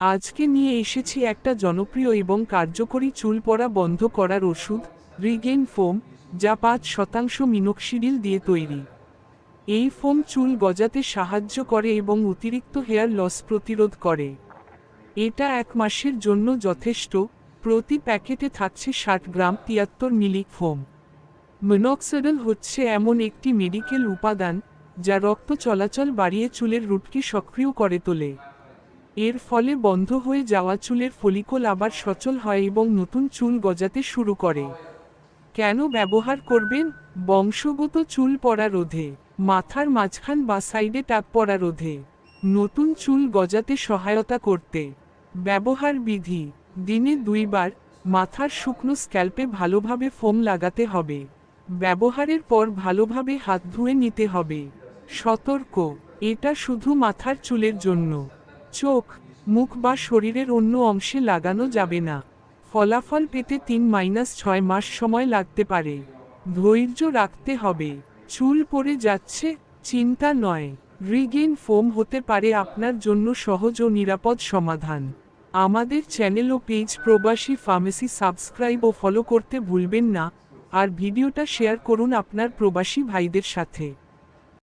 আজকে নিয়ে এসেছি একটা জনপ্রিয় এবং কার্যকরী চুল পড়া বন্ধ করার ওষুধ, রিগেন ফোম, যা পাঁচ শতাংশ মিনক্সিডিল দিয়ে তৈরি। এই ফোম চুল গজাতে সাহায্য করে এবং অতিরিক্ত হেয়ার লস প্রতিরোধ করে। এটা এক মাসের জন্য যথেষ্ট, প্রতি প্যাকেটে থাকছে ষাট গ্রাম তিয়াত্তর মিলি ফোম। মিনক্সিডল হচ্ছে এমন একটি মেডিকেল উপাদান, যা রক্ত চলাচল বাড়িয়ে চুলের রুটকে সক্রিয় করে তোলে। এর ফলে বন্ধ হয়ে যাওয়া চুলের ফলিকল আবার সচল হয় এবং নতুন চুল গজাতে শুরু করে। কেন ব্যবহার করবেন? বংশগত চুল পড়া রোধে, মাথার মাঝখান বা সাইডে টাক পড়া রোধে। নতুন চুল গজাতে সহায়তা করতে। ব্যবহার বিধি, দিনে দুইবার, মাথার শুকনো স্ক্যাল্পে ভালোভাবে ফোম লাগাতে হবে। ব্যবহারের পর ভালোভাবে হাত ধুয়ে নিতে হবে। সতর্ক, এটা শুধু মাথার চুলের জন্য। চোখ, মুখ বা শরীরের অন্য অংশে লাগানো যাবে না। ফলাফল পেতে তিন মাইনাস ছয় মাস সময় লাগতে পারে। ধৈর্য রাখতে হবে। চুল পড়ে যাচ্ছে, চিন্তা নয়। রিগেন ফোম হতে পারে আপনার জন্য সহজ ও নিরাপদ সমাধান। আমাদের চ্যানেল ও পেজ প্রবাসী ফার্মেসি সাবস্ক্রাইব ও ফলো করতে ভুলবেন না। আর ভিডিওটা শেয়ার করুন আপনার প্রবাসী ভাইদের সাথে।